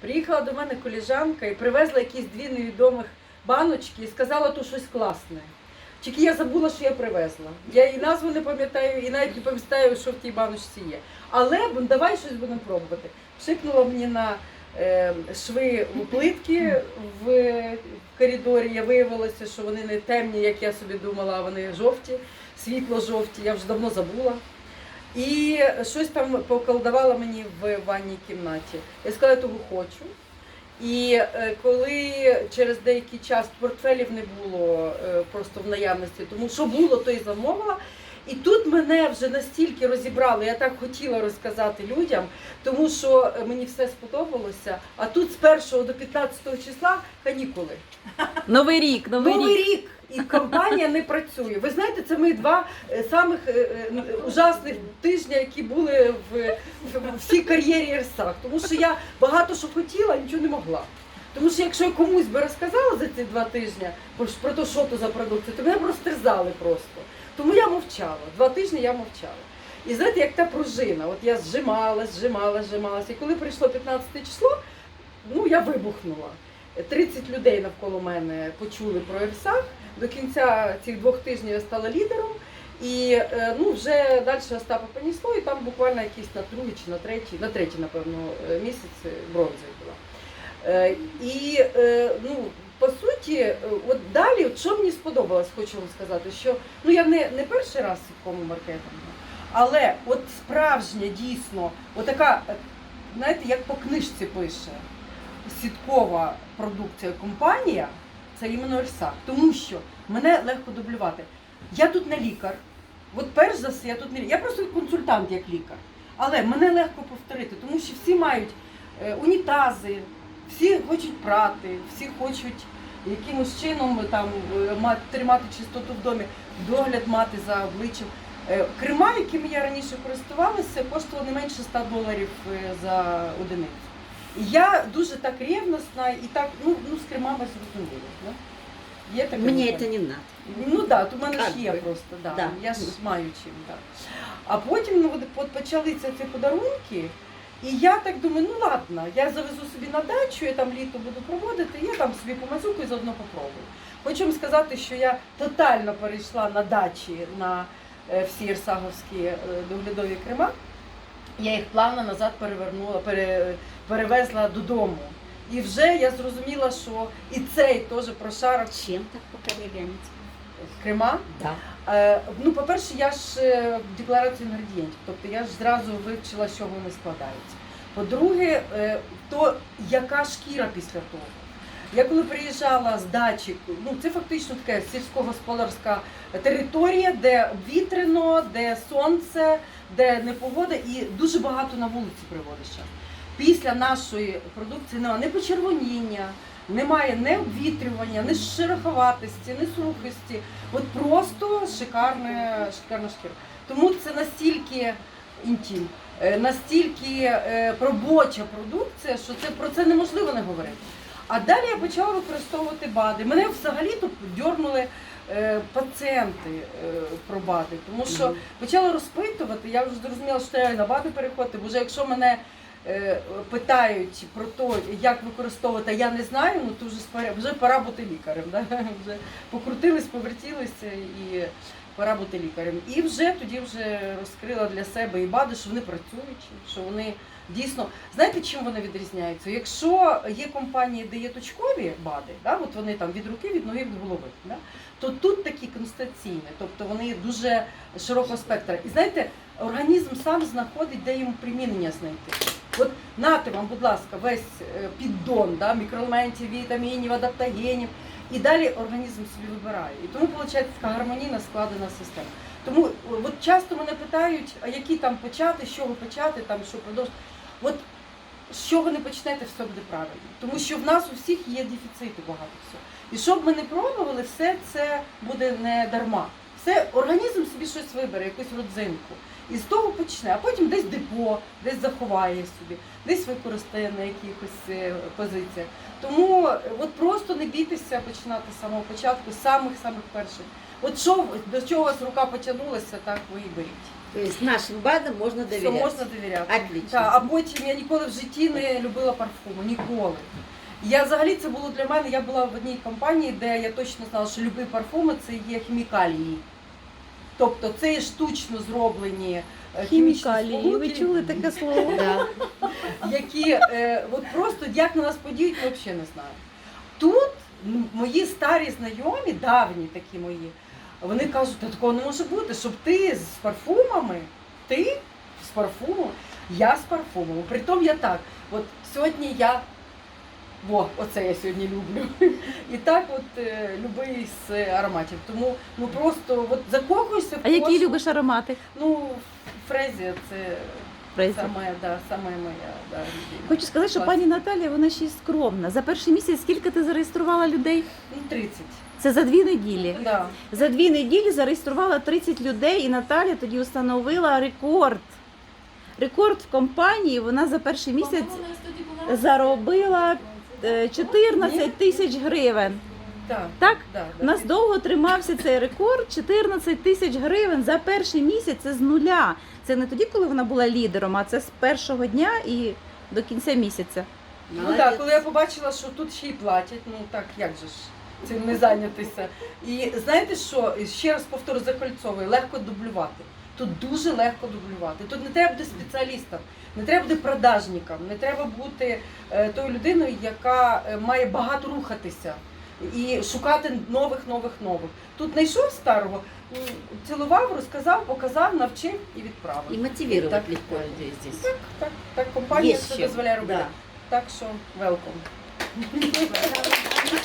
Приїхала до мене коліжанка і привезла якісь дві невідомих баночки і сказала, то щось класне. Тільки я забула, що я привезла. Я і назву не пам'ятаю, і навіть не пам'ятаю, що в тій баночці є. Але давай щось будемо пробувати. Пшикнула мені на е, шви плитки в коридорі. Я виявилося, що вони не темні, як я собі думала, а вони жовті, світло-жовті. Я вже давно забула. І щось там поколдувала мені в ванній кімнаті. Я сказала, того хочу. І е, коли через деякий час портфелів не було е, просто в наявності, тому що було, то й замовила. І тут мене вже настільки розібрали, я так хотіла розказати людям, тому що е, мені все сподобалося. А тут з 1 до 15 числа канікули. Новий рік, новий, Новий рік. рік. І компанія не працює. Ви знаєте, це мої два е, самих е, ужасних тижня, які були в, всій кар'єрі Ерсах. Тому що я багато що хотіла, нічого не могла. Тому що якщо я комусь би розказала за ці два тижні про, про те, що то за продукція, то мене б розтерзали просто. Тому я мовчала. Два тижні я мовчала. І знаєте, як та пружина, от я зжималась, зжималась, зжималась. І коли прийшло 15 число, ну я вибухнула. 30 людей навколо мене почули про Ерсах. До кінця цих двох тижнів я стала лідером. І е, ну, вже далі Остапа понісло, і там буквально якийсь на другий чи на третій, на третій, напевно, е, місяць бронзою була. Е, І ну, по суті, е, от далі, от що мені сподобалось, хочу вам сказати, що ну я не, не перший раз в сіткому маркетингу, але от справжня дійсно, отака, е, знаєте, як по книжці пише, сіткова продукція компанія, це іменно Ерсак. Тому що мене легко дублювати. Я тут не лікар. От перш за все, я тут не лікар. Я просто консультант як лікар. Але мене легко повторити, тому що всі мають е, унітази, всі хочуть прати, всі хочуть якимось чином там е, тримати чистоту в домі, догляд мати за обличчям. Е, Крема, якими я раніше користувалася, коштували не менше 100 доларів е, за одиницю. І я дуже так ревностна і так, ну, ну з кремами зрозуміло. Да? Є Мне буває? это не надо. Ну так, да, то в мене ж є просто, да. Да. я ж маю чим. Да. А потім ну, от почалися ці подарунки, і я так думаю, ну ладно, я завезу собі на дачу, я там літо буду проводити, я там собі помазюку і заодно попробую. Хочу вам сказати, що я тотально перейшла на дачі на е, всі ірсаговські е, доглядові крема. Я їх плавно назад перевернула, пере, перевезла додому. І вже я зрозуміла, що і цей теж прошарок Чем так поколебляете? крема. Да. Е, ну, по-перше, я ж е, декларацію інгредієнтів, тобто я ж зразу вивчила, з чого вони складаються. По-друге, е, то яка шкіра після того. Я коли приїжджала з дачі, ну це фактично така сільськогосподарська територія, де вітряно, де сонце, де непогода і дуже багато на вулиці приводиш. Після нашої продукції немає не почервоніння, немає не обвітрювання, не шероховатості, не сухості. От просто шикарна, шикарна шкіра. Тому це настільки інтім, е, настільки е, робоча продукція, що це про це неможливо не говорити. А далі я почала використовувати БАДи. Мене взагалі тут дьорнули е, пацієнти е, про БАДи, тому що почала розпитувати, я вже зрозуміла, що і на БАДи переходити, бо вже якщо мене питають про те, як використовувати, я не знаю, ну то вже вже пора бути лікарем. Да? Вже покрутились, повертілися і пора бути лікарем. І вже тоді вже розкрила для себе і БАДи, що вони працюючі, що вони дійсно знаєте, чим вони відрізняються? Якщо є компанії, де є точкові БАДи, да, от вони там від руки, від ноги, від голови, да, то тут такі констаційні, тобто вони дуже широкого спектра. І знаєте, організм сам знаходить, де йому примінення знайти. От нате вам, будь ласка, весь е, піддон да, мікроелементів, вітамінів, адаптогенів. І далі організм собі вибирає. І тому виходить така гармонійна складена система. Тому от часто мене питають, а які там почати, з чого почати, там що продовжити. От з чого не почнете, все буде правильно. Тому що в нас у всіх є дефіцити багато всього. І щоб ми не пробували, все це буде не дарма. Все, організм собі щось вибере, якусь родзинку. І з того почне, а потім десь депо, десь заховає собі, десь використає на якихось е, позиціях. Тому е, от просто не бійтеся починати з самого початку, з самих самих перших. От що до чого у вас рука потягнулася, так ви і беріть. Тобто нашим бадам можна Все довіряти. можна довіряти. Отлично. Так, а потім я ніколи в житті не любила парфуми. Ніколи. Я взагалі це було для мене. Я була в одній компанії, де я точно знала, що любі парфуми це є хімікалії. Тобто це є штучно зроблені е, хімічні Ви чули таке слово? Які е, от просто як на нас подіють, взагалі не знаю. Тут мої старі знайомі, давні такі мої, вони кажуть, та такого не може бути, щоб ти з парфумами, ти з парфумом, я з парфумом. Притом я так. От сьогодні я. Во, оце я сьогодні люблю. І так от е, любий з ароматів. Тому ну просто от закохуйся в А які кожну- любиш аромати? Ну, фрезія це Фрезі? саме, да, саме моя да, любима. Хочу сказати, що пані Наталія, вона ще й скромна. За перший місяць скільки ти зареєструвала людей? Ну, 30. Це за дві неділі. Да. За дві неділі зареєструвала 30 людей, і Наталя тоді встановила рекорд. Рекорд в компанії. Вона за перший місяць заробила 14 тисяч гривень. Да. Так? Да, У да. нас довго тримався цей рекорд 14 тисяч гривень за перший місяць. Це з нуля. Це не тоді, коли вона була лідером, а це з першого дня і до кінця місяця. Ну так, коли я побачила, що тут ще й платять, ну так як же ж цим не зайнятися. І знаєте що, ще раз повторю закольцовую, легко дублювати. Тут дуже легко дублювати. Тут не треба бути спеціалістом, не треба бути продажником, не треба бути е, тою людиною, яка е, має багато рухатися і шукати нових, нових, нових. Тут знайшов старого, цілував, розказав, показав, навчив і відправив. И мотивировать Так. легко людей здесь. Так, так, так компанія це дозволяє робити. Да. Так що welcome.